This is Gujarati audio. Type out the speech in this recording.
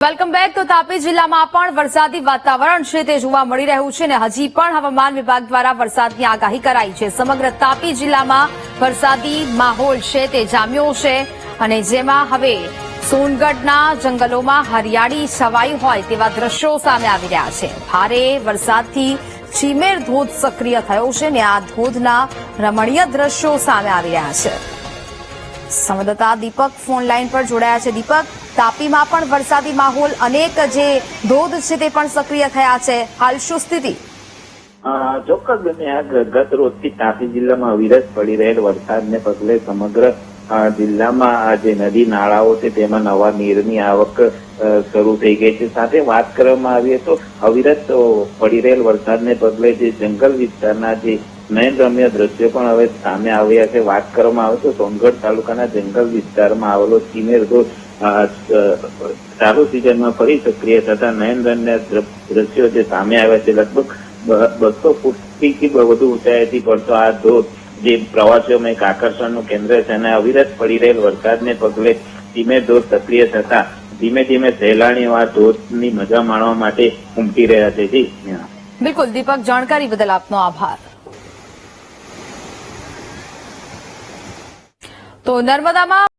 વેલકમ બેક તો તાપી જિલ્લામાં પણ વરસાદી વાતાવરણ છે તે જોવા મળી રહ્યું છે અને હજી પણ હવામાન વિભાગ દ્વારા વરસાદની આગાહી કરાઈ છે. સમગ્ર તાપી જિલ્લામાં વરસાદી માહોલ છે તે જામ્યો છે અને જેમાં હવે સોનગઢના જંગલોમાં હરિયાળી છવાઈ હોય તેવા દ્રશ્યો સામે આવી રહ્યા છે. ભારે વરસાદથી ચીમેર ધોધ સક્રિય થયો છે અને આ ધોધના રમણીય દ્રશ્યો સામે આવી રહ્યા છે. સંવાદદાતા દીપક ફોન લાઈન પર જોડાયા છે. દીપક, તાપીમાં પણ વરસાદી માહોલ અનેક જે ધોધ છે તે પણ સક્રિય થયા છે. હાલ શું સ્થિતિ? ચોક્કસ બને ગત રોજથી તાપી જિલ્લામાં અવિરત પડી રહેલ વરસાદને પગલે સમગ્ર જિલ્લામાં જે નદી નાળાઓ છે તેમાં નવા નીરની આવક શરૂ થઈ ગઈ છે. સાથે વાત કરવામાં આવીએ તો અવિરત પડી રહેલ વરસાદને પગલે જે જંગલ વિસ્તારના જે નયનરમ્ય દ્રશ્યો પણ હવે સામે આવ્યા છે. વાત કરવામાં આવે તો સોનગઢ તાલુકાના જંગલ વિસ્તારમાં આવેલો સિમેર ધોધ ચાલુ સિઝનમાં ફરી સક્રિય થતા નયનરમ્ય દ્ર- દ્રશ્યો જે સામે આવ્યા છે, લગભગ બસો ફૂટથી વધુ ઊંચાઈથી પડતો આ ધોધ, જે પ્રવાસીઓમાં એક આકર્ષણનું કેન્દ્ર છે અને અવિરત પડી રહેલ વરસાદને પગલે ધીમે ધોધ સક્રિય થતા ધીમે ધીમે સહેલાણીઓ આ ધોધની મજા માણવા માટે ઉમટી રહ્યા છે. બિલકુલ, દીપક, જાણકારી બદલ આપનો આભાર. તો નર્મદામાં